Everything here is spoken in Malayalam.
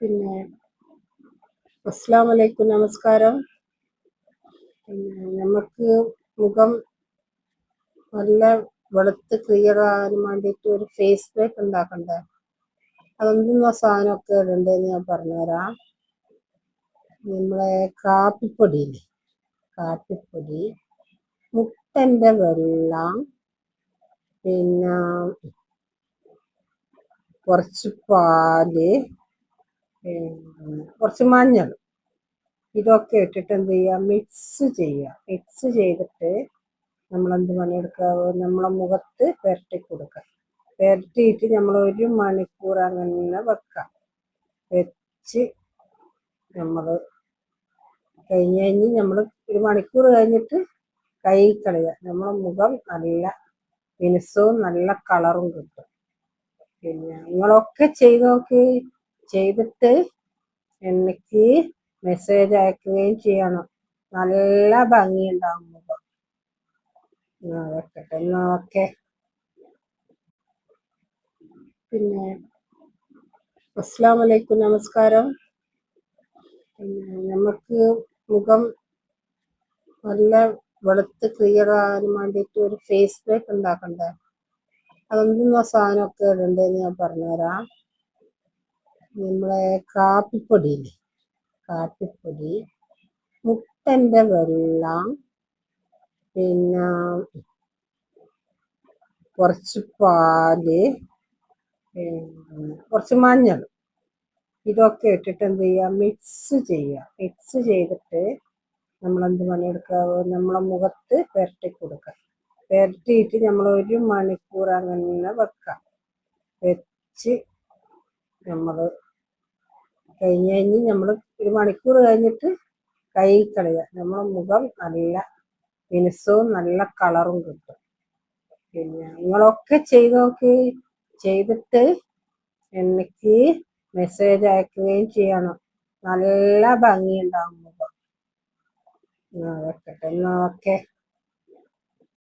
പിന്നെ അസ്സാം നമസ്കാരം. പിന്നെ നമുക്ക് മുഖം നല്ല വെളുത്ത് ക്ലിയർ ആകാൻ വേണ്ടിയിട്ട് ഒരു ഫേസ് പാക്ക് ഉണ്ടാക്കണ്ടേ? അതൊന്നും സാധനമൊക്കെ ഇടണ്ടെന്ന് ഞാൻ പറഞ്ഞുതരാം. നമ്മളെ കാപ്പിപ്പൊടിയില്ലേ കാപ്പിപ്പൊടി മുട്ടന്റെ വെള്ളം പിന്നെ കുറച്ച് പാൽ കുറച്ച് മഞ്ഞൾ. ഇതൊക്കെ ഇട്ടിട്ട് എന്ത് ചെയ്യുക? മിക്സ് ചെയ്യുക. മിക്സ് ചെയ്തിട്ട് നമ്മൾ എന്ത് പണിയെടുക്കുക? നമ്മളെ മുഖത്ത് പുരട്ടി കൊടുക്കുക. പുരട്ടിയിട്ട് നമ്മൾ ഒരു മണിക്കൂർ അങ്ങനെ വെക്കാം വെച്ച് നമ്മൾ കഴിഞ്ഞ് കഴിഞ്ഞ് നമ്മൾ ഒരു മണിക്കൂർ കഴിഞ്ഞിട്ട് കൈ കളയുക നമ്മളെ മുഖം നല്ല മിനുസവും നല്ല കളറും കിട്ടും. പിന്നെ നിങ്ങളൊക്കെ ചെയ്ത് നോക്കി. ചെയ്തിട്ട് എനിക്ക് മെസ്സേജ് അയക്കുകയും ചെയ്യണം. നല്ല ഭംഗിയുണ്ടാവും മുഖം വെക്കട്ടെ ഓക്കെ. പിന്നെ അസ്സാം വലൈക്കും നമസ്കാരം. പിന്നെ നമുക്ക് മുഖം നല്ല വെളുത്ത് ക്ലിയർ ആകാൻ വേണ്ടിയിട്ട് ഒരു ഫേസ് പാക്ക് ഉണ്ടാക്കണ്ടേ? അതൊന്നും സാധനമൊക്കെ ഇടണ്ടേന്ന് ഞാൻ പറഞ്ഞുതരാം. നമ്മളെ കാപ്പിപ്പൊടി കാപ്പിപ്പൊടി മുട്ടന്റെ വെള്ള പിന്നെ കുറച്ച് പാൽ കുറച്ച് മഞ്ഞൾ. ഇതൊക്കെ ഇട്ടിട്ട് എന്ത് ചെയ്യുക? മിക്സ് ചെയ്യുക. മിക്സ് ചെയ്തിട്ട് നമ്മൾ എന്ത് പണിയെടുക്കുക? നമ്മളെ മുഖത്ത് പുരട്ടി കൊടുക്കുക. പുരട്ടിയിട്ട് നമ്മൾ ഒരു മണിക്കൂർ അങ്ങനെ വെക്കാം വെച്ച് നമ്മൾ കഴിഞ്ഞ് കഴിഞ്ഞ് നമ്മൾ ഒരു മണിക്കൂർ കഴിഞ്ഞിട്ട് കൈ കളയുക. നമ്മുടെ മുഖം നല്ല മിനുസവും നല്ല കളറും കിട്ടും. പിന്നെ നിങ്ങളൊക്കെ ചെയ്ത് നോക്കി. ചെയ്തിട്ട് എനിക്ക് മെസ്സേജ് അയക്കുകയും ചെയ്യണം. നല്ല ഭംഗിയുണ്ടാവും മുഖം. എന്നാ വെക്കട്ടെ. ഓക്കെ.